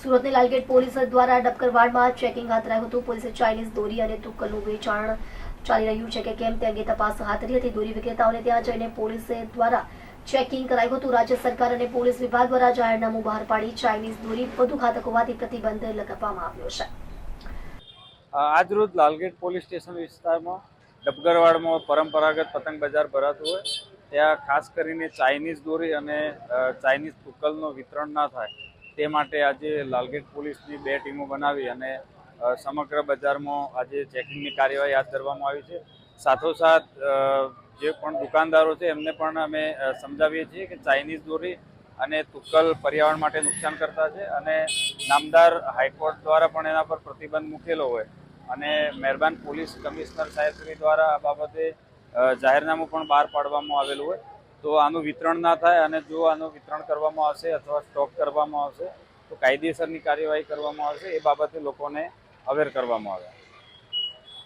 સુરતની લાલગેટ પોલીસ દ્વારા ડબકરવાડમાં ચેકિંગ હાથ ધરાયું હતું. પોલીસે ચાઇનીઝ દોરી અને તુક્કલનું વેચાણ ચાલી રહ્યું છે કે કેમ તે અંગે તપાસ હાથ ધરી હતી. દોરી વિક્રેતાઓને ત્યાં જઈને પોલીસે દ્વારા ચેકિંગ કરાયું હતું. રાજ્ય સરકાર અને પોલીસ વિભાગ દ્વારા જાહેરનામું બહાર પાડી ચાઇનીઝ દોરી વધુ ઘાતક હોવાથી પ્રતિબંધ લગાવવામાં આવ્યો છે. આજરોજ લાલગેટ પોલીસ સ્ટેશન વિસ્તારમાં ડબગરવાડમાં પરંપરાગત પતંગ બજાર ભરાતું હોય. ત્યાં ખાસ કરીને ચાઇનીઝ દોરી અને ચાઇનીઝ તુક્કલનું વિતરણ ના થાય. તે માટે આજે લાલગેટ પોલીસની બે ટીમો બનાવી અને સમગ્ર બજારમાં આજે ચેકિંગની કાર્યવાહી હાથ ધરવામાં આવી છે. સાથોસાથ જે પણ દુકાનદારો છે, એમને પણ અમે સમજાવીએ છીએ કે ચાઇનીઝ દોરી અને તુક્કલ પર્યાવરણ માટે નુકસાન કરતા છે અને નામદાર હાઈકોર્ટ દ્વારા પણ એના પર પ્રતિબંધ મૂકેલો હોય. અને મહેરબાન પોલીસ કમિશનર સાહેબશ્રી દ્વારા આ બાબતે જાહેરનામું પણ બહાર પાડવામાં આવેલું હોય. તો આનું વિતરણ ના થાય અને જો આનું વિતરણ કરવામાં આવશે અથવા સ્ટોક કરવામાં આવશે, તો કાયદેસરની કાર્યવાહી કરવામાં આવશે, એ બાબતે લોકોને અવેર કરવામાં આવે.